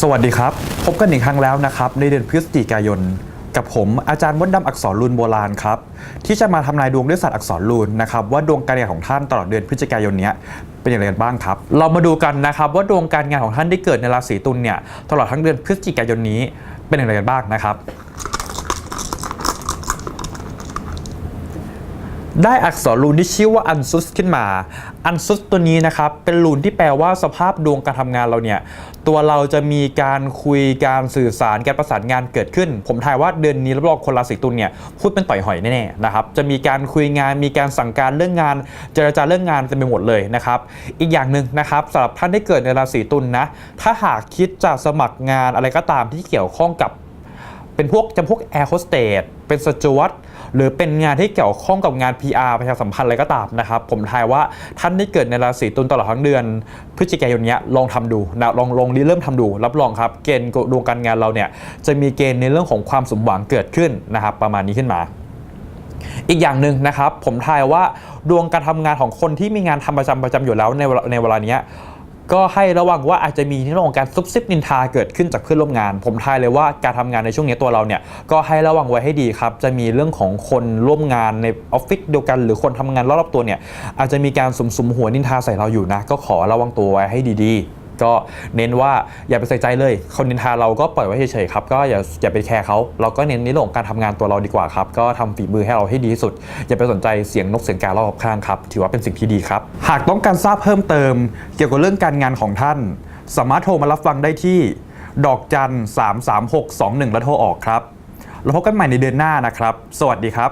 สวัสดีครับ พบกันอีกครั้งแล้วนะครับ ในเดือนพฤศจิกายน กับผมอาจารย์มดดำอักษรลูนโบราณครับ ที่จะมาทำนายดวงด้วยศาสตร์อักษรลูนนะครับ ว่าดวงการงานของท่านตลอดเดือนพฤศจิกายนเนี้ยเป็นอย่างไรกันบ้างครับ เรามาดูกันนะครับว่าดวงการงานของท่านที่เกิดในราศีตุลเนี่ยตลอดทั้งเดือนพฤศจิกายนนี้เป็นอย่างไรกันบ้างนะครับ ได้อักษรรูนที่ชื่อว่าอันซุสขึ้นมา อันซุสตัวนี้นะครับ เป็นรูนที่แปลว่าสภาพดวงการทำงานเราเนี่ย ตัวเราจะมีการคุยการสื่อสารการประสานงานเกิดขึ้น ผมทายว่าเดือนนี้รับรองคนราศีตุลเนี่ยพูดเป็นต่อยหอยแน่ๆนะครับ จะมีการคุยงานมีการสั่งการเรื่องงาน เจรจาเรื่องงานเต็มไปหมดเลยนะครับ อีกอย่างหนึ่งนะครับสำหรับท่านที่เกิดในราศีตุลนะถ้าหากคิดจะสมัครงานอะไรก็ตามที่เกี่ยวข้องกับเป็นพวกจำพวกแอร์โฮสเตสเป็นสจวต หรือเป็นงานที่เกี่ยวข้องกับงาน PR ประชาสัมพันธ์อะไรก็ตามนะครับ ผมทายว่าท่านที่เกิดในราศีตุลตลอดทั้งเดือน พฤศจิกายนนี้ลองทำดูนะลองลองเริ่มทำดู รับรองครับ เกณฑ์ดวงการงานเราเนี่ยจะมีเกณฑ์ในเรื่องของความสมหวังเกิดขึ้นนะครับประมาณนี้ขึ้นมาอีกอย่างหนึ่งนะครับ ผมทายว่าดวงการทำงานของคนที่มีงานทำประจำประจำอยู่แล้วในในเวลานี้ ก็ให้ระวังว่าอาจจะมีในเรื่องของการซุบซิบนินทาเกิดขึ้นจากเพื่อนร่วมงาน ผมทายเลยว่าการทำงานในช่วงนี้ตัวเราเนี่ยก็ให้ระวังไว้ให้ดีครับ จะมีเรื่องของคนร่วมงานในออฟฟิศเดียวกัน หรือคนทำงานรอบๆตัวเนี่ยอาจจะมีการสุมสุมๆหัวนินทาใส่เราอยู่นะ ก็ขอระวังตัวไว้ให้ดีๆ ก็เน้นว่าอย่าไปใส่ใจเลยคนนินทาเราก็ปล่อยไว้เฉยๆครับก็อย่าอย่าไปแคร์เขาเราก็เน้นในเรื่องของการทำงานตัวเราดีกว่าครับก็ทำฝีมือให้เราให้ดีที่สุด อย่าไปสนใจเสียงนกเสียงการรอบข้างครับถือว่าเป็นสิ่งที่ดีครับ หากต้องการทราบเพิ่มเติม เกี่ยวกับเรื่องการงานของท่าน สามารถโทรมารับฟังได้ที่ ดอกจัน 33621 แล้วโทรออกครับแล้วพบกันใหม่ในเดือนหน้านะครับ สวัสดีครับ